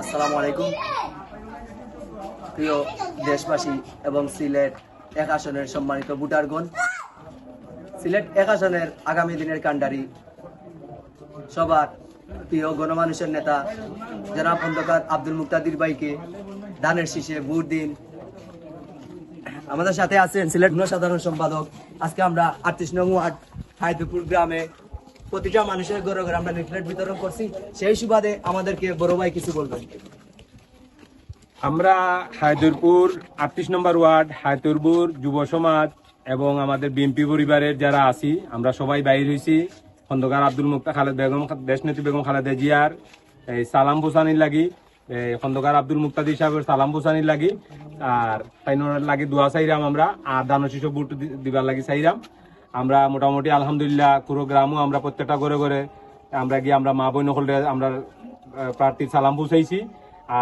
আসসালামু আলাইকুম। প্রিয় দেশবাসী এবং সিলেট এক আসনের সম্মানিত ভোটারগণ, সিলেট এক আসনের আগামী দিনের কাণ্ডারি সবার প্রিয় গণমানুষের নেতা জনাব খন্দকার আব্দুল মুক্তাদির ভাইকে ধানের শীষে ভোট দিন। আমাদের সাথে আছেন সিলেট সাধারণ সম্পাদক। আজকে আমরা আটত্রিশ নং ওয়ার্ড হায়দুপুর গ্রামে প্রতিটা মানুষের ঘরে ঘরে আমরা লিফলেট বিতরণ করছি। সেই সুবাদে আমাদেরকে বড় ভাই কিছু বলবেন। আমরা হায়দুরপুর, আটত্রিশ নম্বর ওয়ার্ড, হায়দুরপুর যুব সমাজ এবং আমাদের বিএনপি পরিবারের যারা আছি, আমরা সবাই বাইর হয়েছি খন্দকার আব্দুল মুক্তা, খালেদ বেগম, দেশনেত্রী বেগম খালেদা জিয়ার, এই সালাম বুসানির লাগি খন্দকার আব্দুল মুক্তাদি সাহেবের সালাম বুসানির লাগি, আর তাইনোর লাগি দোয়া চাইরাম আমরা, আর দানো শিশু বুট দিবার লাগি চাইরাম। আমরা মোটামুটি আলহামদুলিল্লাহ পুরো গ্রামও আমরা প্রত্যেকটা ঘরে ঘরে আমরা গিয়ে আমরা মা বোন হলে আমরা প্রার্থীর সালাম পৌঁছাইছি।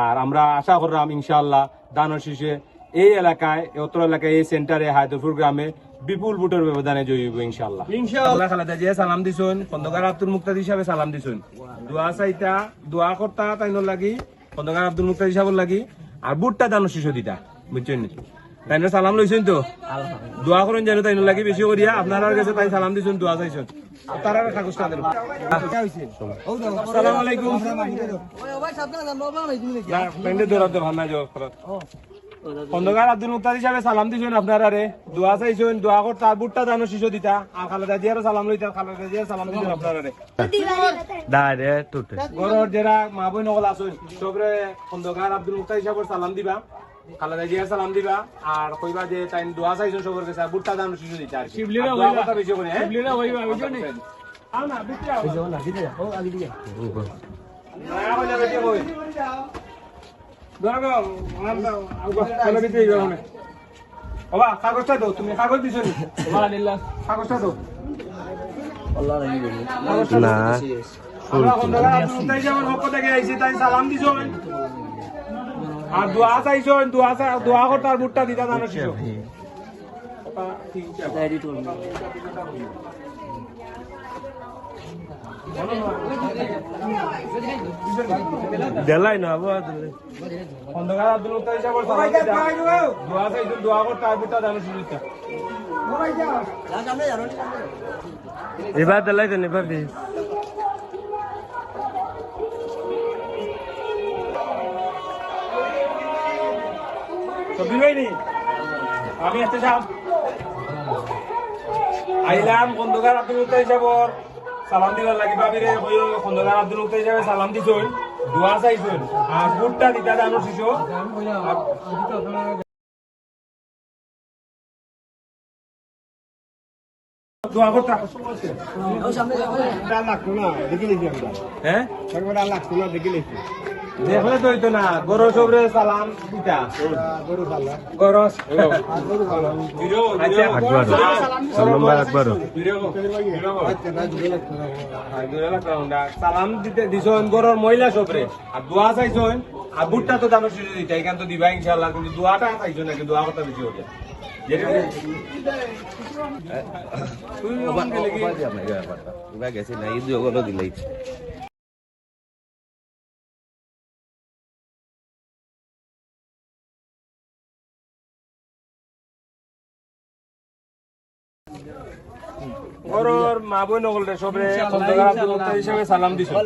আর আমরা আশা করলাম ইনশাআল্লাহ দানের শীষে এই এলাকায় অত্র এলাকায় এই সেন্টারে হায়দরপুর গ্রামে বিপুল ভোটের ব্যবধানে জয়ী হইব ইনশাআল্লাহ। ইনশাআল্লাহ। খালেদা জিয়া সালাম দিছুন খন্দকার আব্দুল মুক্তাদি হিসাবে সালাম দিছুন। দোয়া চাইতা দোয়া কর্তা তাইনোর লাগি খন্দকার আব্দুল মুক্তাদি সাহেবের লাগি আর বুটটা দানের শীষ দিতা বুঝছেন তাইনোর সালাম লইছেন তো। দোয়া করেন যেন তাইনোর লাগি বেশি করিয়া আপনার কাছে তাই সালাম দিছুন দোয়া চাইছেন। তার কাগজটা দেন আসসালামু আলাইকুম পেন্ডে দৌড়াতে ভালো না যাও খন্দকার আব্দুল মুক্তাদ হিসাবে সালাম দিছেন আপনার আরে। দোয়া চাইছেন দোয়া করতে আর বুটটা জানো শিশু দিতা। আর খালেদা জিয়ারও সালাম লইতা খালেদা জিয়ার সালাম দিছেন আপনার যারা মা বোন সকল আছেন সবরে খন্দকার আব্দুল মুক্তাদ হিসাবে সালাম দিবা। খালেদা জিয়ার সালাম দিবা। আর কইবা যে তাই দোয়া চাইছেন সবর কাছে বুটটা জানো শিশু দিতা আর। আর দোয়া কথা বেশি করে হ্যাঁ আও না বিটে আও। না কইলা বেশি কই? ধরো চলো দিতে যাও না বাবা কাগজটা দাও তুমি কাগজ দিছো নি? কাগজটা দাও। না। আমরা খন্দকার আব্দুল মুক্তাদি সাহেবের পক্ষ থেকে আইছি তাই সালাম দিছো। আর দোয়া চাইছো দোয়া চাই দোয়া করতে আর বুটটা দিতা জানো শিশু। দেলাই না আবার খন্দকার আব্দুল মুক্তাদি সাহেবের দোয়া চাইছো দোয়া করতে আর বুটটা জানো শিশু এবার দেলাই দেন এবার আমি আসতে চাম। আইলাম খন্দকার আব্দুল মুক্তার হিসাবর। সালাম দিবার লাগি ভাবিরে কইও খন্দকার আব্দুল মুক্তার হিসাবে সালাম দিছুন দোয়া চাইছুন আর বুটটা দিতা জানো শিশু? দোয়া করতা। হ্যাঁ? দেখলে তো হইতো না গরু সবরে সালাম দিতা গরস আচ্ছা আকবর নম্বর আকবর সালাম দিতে দিছন গরর মহিলা সবরে আর দোয়া চাইছন আর বুটটা তো দামের সুযোগ দিতে এখান তো দিবা ইনশাল্লাহ কিন্তু দোয়াটা চাইছো না কিন্তু দোয়া কথা বেশি হবে গেছি না এই দুগুলো দিলাই গরর মা বই নগলরে সবরে খন্দকার আব্দুল মুক্তার হিসেবে সালাম দিছন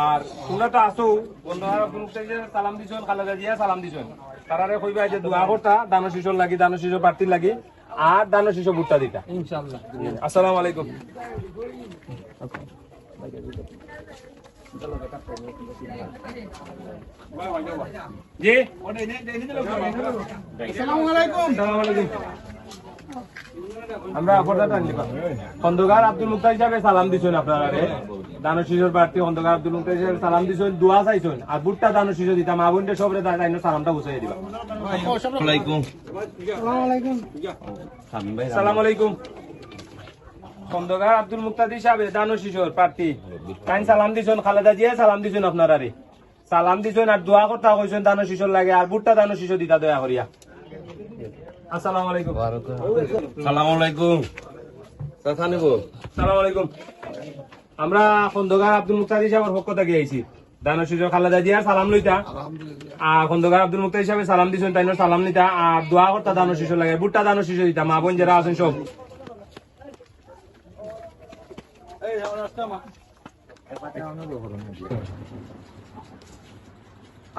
আর তোমরা তো আসো খন্দকার আব্দুল মুক্তার হিসেবে সালাম দিছন খালেদা জিয়া সালাম দিছন তারারে কইবা যে দোয়া করতা দানো শিশুর লাগি দানো শিশু প্রার্থীর লাগি আর দানো শিশু ভুট্টা দিতা। ইনশাআল্লাহ আসসালামু আলাইকুম। জি। আসসালামু আলাইকুম। আসসালামু আলাইকুম। আমরা খন্দকার আব্দুল মুক্তার হিসাবে সালাম দিছেন আপনারা দানো শিশুর প্রার্থী খন্দকার আব্দুল মুক্তার হিসাবে সালাম দিছেন দোয়া চাইছেন। আর বুটটা দানো শিশু দিতাম মা বোনদের সবরে সালামটা বুঝাই দিবা। সালাম আলাইকুম। খন্দকার আব্দুল মুক্তাদি সাহেব দানো শিশুর প্রার্থী। তাই সালাম দিছেন খালেদা জিয়া সালাম দিছেন আপনারা সালাম দিছেন আর দোয়া কথা কইছেন দানো শিশুর লাগে আর বুটটা দানো শিশু দিতা দয়া করিয়া। আসসালামু আলাইকুম। সালাম আলাইকুম। চাচা নিব। সালাম আলাইকুম। আমরা খন্দকার আব্দুল মুক্তাদি সাহেবের পক্ষ থেকে আইছি। দানো সুযোগ খালেদা জিয়ার সালাম লইতা। আর খন্দকার আব্দুল মুক্তা হিসাবে সালাম দিছেন তাই সালাম নিতা। আর দোয়া করতা দানো শিশু লাগে। বুটটা দানো শিশু দিতা। মা বোন যারা আছেন সব।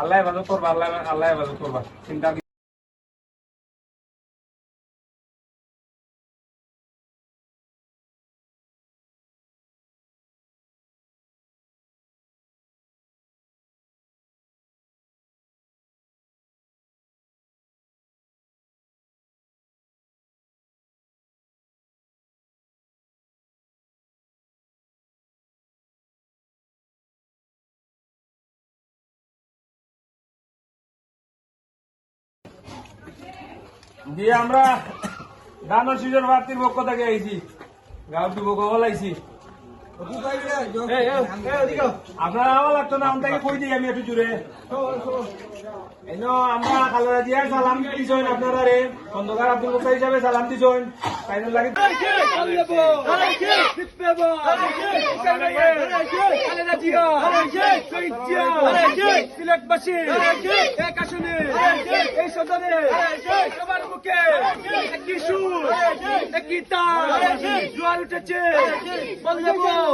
আল্লাহ হেফাজত করবা আল্লাহ আল্লাহ হেফাজত করবা। চিন্তা জি আমরা দানো সিজন ভাতির পক্ষ থেকে আইছি। গাউটি যুবক হল আপনারা আমার লাগতো না আমাকে কই দিই আমি একটু সিলেটবাসী এই সদনে সবার মুখে তার জোয়ার উঠেছে। বলতে বল